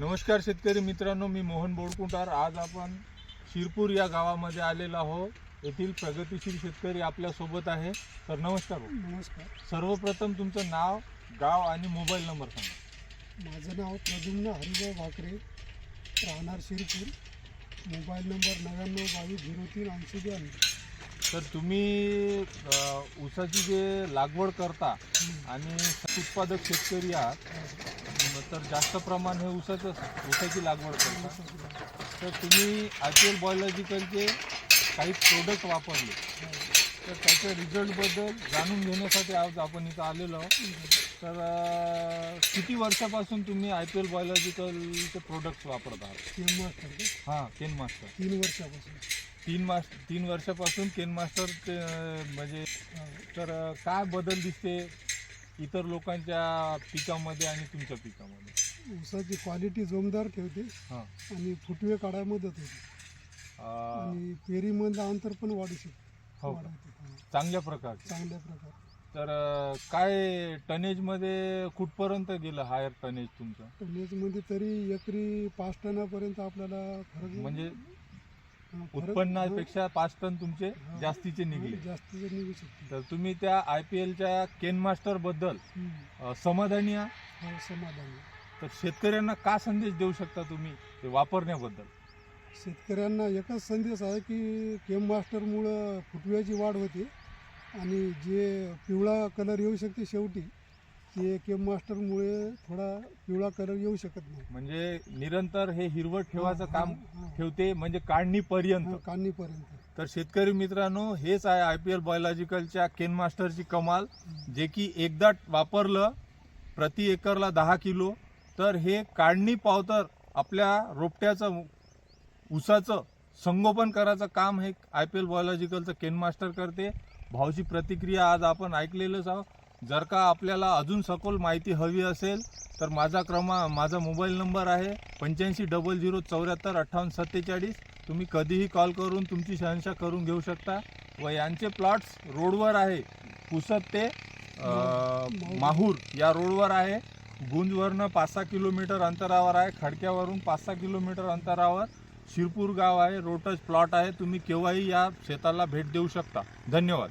नमस्कार शेतकरी मित्रांनो मी मोहन बोडकुंटार. आज आपण शिरपूर या गावामध्ये आलेलो आहोत. येथील प्रगतिशील शेतकरी आपल्यासोबत आहे. तर नमस्कार. नमस्कार. सर्वप्रथम तुमचं नाव गाव आणि मोबाईल नंबर सांगा. माझं नाव प्रद्युम्न हरिभाऊ भाकरे. राहणार शिरपूर. मोबाईल नंबर नव्याण्णव बावीस झिरो तीन ऐंशी ब्याण्णव. तर तुम्ही ऊसाची जे लागवड करता आणि उत्पादक शेतकरी आहात तर जास्त प्रमाण हे ऊसाचं ऊसाची लागवड करता. तर तुम्ही आय पी एल बॉयलॉजिकलचे काही प्रोडक्ट वापरले. तर त्याच्या रिझल्टबद्दल जाणून घेण्यासाठी आज आपण इथं आलेलो आहोत. तर किती वर्षापासून तुम्ही आय पी एल बॉयलॉजिकलचे प्रोडक्ट्स वापरत आहात? केम मास्टर हां केन मास्टर तीन वर्षापासून. तीन मास तीन वर्षापासून केन मास्टर ते म्हणजे तर काय बदल दिसते? इतर लोकांच्या पिकामध्ये आणि तुमच्या पिकामध्ये? ऊसाची क्वालिटी जोमदार ठेवते हां. आणि फुटवे काढायला मदत होते. अं, आणि पेरीमधलं अंतर पण वाढू शकते. हो वाढवते हा. चांगल्या प्रकारचे. चांगल्या प्रकारे तर अं, काय टनेजमध्ये कुठपर्यंत गेलं हायर टनेज तुमचं? टनेजमध्ये तरी एकरी पाच टनापर्यंत आपल्याला फरक म्हणजे उत्पन्नापेक्षा पाच टन तुमचे जास्तीचे निघले. जास्तीचे निघू शकते तर तुम्ही त्या आय पी एलच्या केन मास्टरबद्दल समाधानी आहात? हा समाधान. तर शेतकऱ्यांना का संदेश देऊ शकता तुम्ही ते वापरण्याबद्दल? शेतकऱ्यांना एकच संदेश आहे की केम मास्टरमुळं फुटव्याची वाढ होते आणि जे पिवळा कलर येऊ शकते शेवटी ते केम मास्टरमुळे थोडा पिवळा कलर येऊ शकत नाही. म्हणजे निरंतर हे हिरवट ठेवायचं काम. ठेवते म्हणजे काढणीपर्यंत. काढणीपर्यंत. तर शेतकरी मित्रांनो हेच आहे आय पी एल बायोलॉजिकलच्या केन मास्टरची कमाल जे की एकदा वापरलं प्रति एकरला दहा किलो तर हे काढणी पावतर आपल्या रोपट्याचं ऊसाचं संगोपन करायचं काम हे आय पी एल बायोलॉजिकलचं केन मास्टर करते. भाऊची प्रतिक्रिया आज आपण ऐकलेलंच आहोत. जर का आपल्याला अजून सखोल माहिती हवी असेल तर माझा क्रमांक माझा मोबाईल नंबर आहे पंच्याऐंशी डबल झिरो चौऱ्याहत्तर अठ्ठावन्न सत्तेचाळीस. तुम्ही कधीही कॉल करून तुमची शहनशा करून घेऊ शकता व यांचे प्लॉट्स रोडवर आहे. पुसद ते माहूर या रोडवर आहे. गुंजवरनं पाच सहा किलोमीटर अंतरावर आहे. खडक्यावरून पाच सहा किलोमीटर अंतरावर शिरपूर गाव आहे. रोटच प्लॉट आहे. तुम्ही केव्हाही या शेताला भेट देऊ शकता. धन्यवाद.